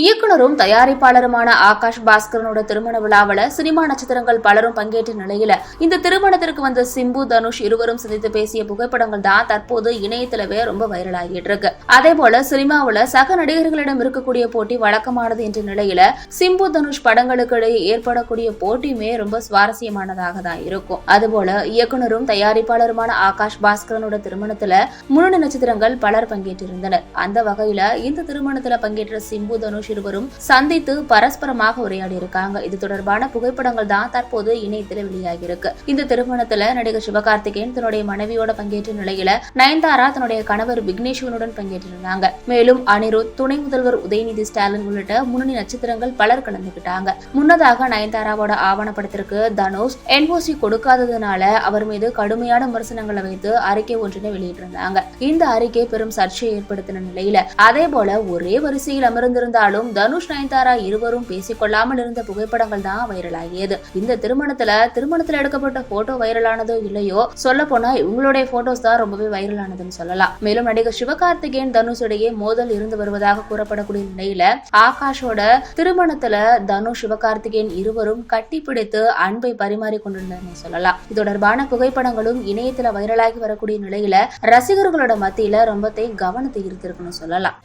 இயக்குனரும் தயாரிப்பாளருமான ஆகாஷ் பாஸ்கரனோட திருமண விழாவில் சினிமா நட்சத்திரங்கள் பலரும் பங்கேற்ற நிலையில இந்த திருமணத்திற்கு வந்த சிம்பு தனுஷ் இருவரும் சந்தித்து பேசிய புகைப்படங்கள் தான் தற்போது இணையத்திலவே ரொம்ப வைரல் ஆகிட்டு இருக்கு. அதே போல சினிமாவில் சக நடிகர்களிடம் இருக்கக்கூடிய போட்டி வழக்கமானது என்ற நிலையில சிம்பு தனுஷ் படங்களுக்கு இடையே ஏற்படக்கூடிய போட்டியுமே ரொம்ப சுவாரஸ்யமானதாக தான் இருக்கும். அதுபோல இயக்குனரும் தயாரிப்பாளருமான ஆகாஷ் பாஸ்கரனோட திருமணத்துல முன்னணி நட்சத்திரங்கள் பலர் பங்கேற்றிருந்தனர். அந்த வகையில இந்த திருமணத்துல பங்கேற்ற சிம்பு தனுஷ் இருவரும் சந்தித்து பரஸ்பரமாக உரையாடி இருக்காங்க இது தொடர்பான புகைப்படங்கள் தான் தற்போது இணையத்தில் வெளியாகியிருக்கு. இந்த திருமணத்துல நடிகர் சிவகார்த்திகேயன் தன்னுடைய மனைவியோட பங்கேற்ற நிலையில நயன்தாரா தன்னுடைய கணவர் விக்னேஸ்வரனுடன் பங்கேற்றிருந்தாங்க. மேலும் அனிருத் துணை முதல்வர் உதயநிதி ஸ்டாலின் உள்ளிட்ட முன்னணி நட்சத்திரங்கள் பலர் கலந்துகிட்டாங்க. முன்னதாக நயன்தாராவோட ஆவணப்படத்திற்கு தனுஷ் என்ஓசி கொடுக்காததுனால அவர் மீது கடுமையான விமர்சனங்களை வைத்து அறிக்கை ஒன்றினை வெளியிட்டிருந்தாங்க. இந்த அறிக்கை பெரும் சர்ச்சையை ஏற்படுத்தின நிலையில அதே போல ஒரே வரிசையில் அமர்ந்திருந்தாலும் தனுஷ் நயன்தாரா இருவரும் பேசிக்கொள்ளாமல் இருந்த புகைப்படங்கள் தான் வைரலாகியது. இந்த திருமணத்துல திருமணத்துல எடுக்கப்பட்ட போட்டோ வைரலானதோ இல்லையோ சொல்ல போனா இவங்களுடைய போட்டோஸ் தான் ரொம்பவே வைரலானதுன்னு சொல்லலாம். மேலும் நடிகர் சிவகார்த்திகேயன் தனுஷ் இடையே மோதல் இருந்து வருவதாக கூறப்படக்கூடிய நிலையில ஆகாஷோட திருமணத்துல தனுஷ் சிவகார்த்திகேயன் இருவரும் கட்டிப்பிடித்து அன்பை பரிமாறி கொண்டிருந்ததுன்னு சொல்லலாம். இது தொடர்பான புகைப்படங்களும் இணையத்துல வைரலாகி வரக்கூடிய நிலையில ரசிகர்களோட மத்தியில ரொம்பத்தை கவனத்தை ஈர்த்திருக்குன்னு சொல்லலாம்.